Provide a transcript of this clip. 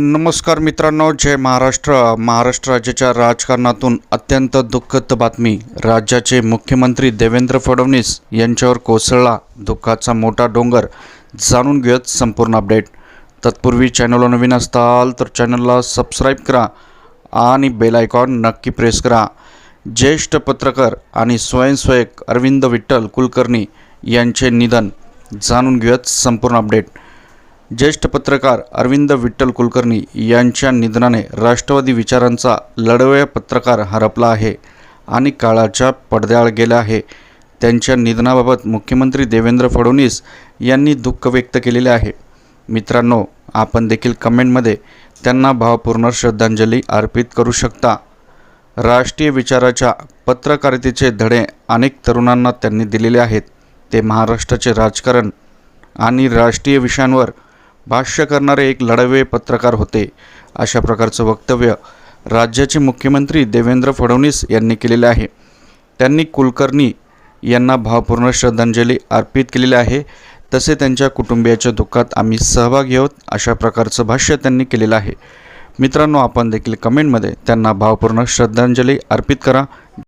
नमस्कार मित्रांनो जय महाराष्ट्र. महाराष्ट्र राज्याच्या राजकारणातून अत्यंत दुःखद बातमी. राज्याचे मुख्यमंत्री देवेंद्र फडणवीस यांच्यावर कोसळला दुःखाचा मोठा डोंगर. जाणून घेत संपूर्ण अपडेट. तत्पूर्वी चॅनलला नवीन असताल तर चॅनलला सबस्क्राईब करा आणि बेल आयकॉन नक्की प्रेस करा. ज्येष्ठ पत्रकार आणि स्वयंसेवक अरविंद विठ्ठल कुलकर्णी यांचे निधन. जाणून घेऊयात संपूर्ण अपडेट. ज्येष्ठ पत्रकार अरविंद विठ्ठल कुलकर्णी यांच्या निधनाने राष्ट्रवादी विचारांचा लढवया पत्रकार हरपला आहे आणि काळाच्या पडद्याआड गेला आहे. त्यांच्या निधनाबाबत मुख्यमंत्री देवेंद्र फडणवीस यांनी दुःख व्यक्त केलेले आहे. मित्रांनो आपण देखील कमेंटमध्ये त्यांना भावपूर्ण श्रद्धांजली अर्पित करू शकता. राष्ट्रीय विचाराच्या पत्रकारितेचे धडे अनेक तरुणांना त्यांनी दिलेले आहेत. ते महाराष्ट्राचे राजकारण आणि राष्ट्रीय विषयांवर भाष्य करणारे एक लढवे पत्रकार होते. अशा प्रकारचं वक्तव्य राज्याचे मुख्यमंत्री देवेंद्र फडणवीस यांनी केलेले आहे. त्यांनी कुलकर्णी यांना भावपूर्ण श्रद्धांजली अर्पित केलेली आहे. तसे त्यांच्या कुटुंबियाच्या दुःखात आम्ही सहभागी आहोत अशा प्रकारचं भाष्य त्यांनी केलेलं आहे. मित्रांनो आपण देखील कमेंटमध्ये त्यांना भावपूर्ण श्रद्धांजली अर्पित करा.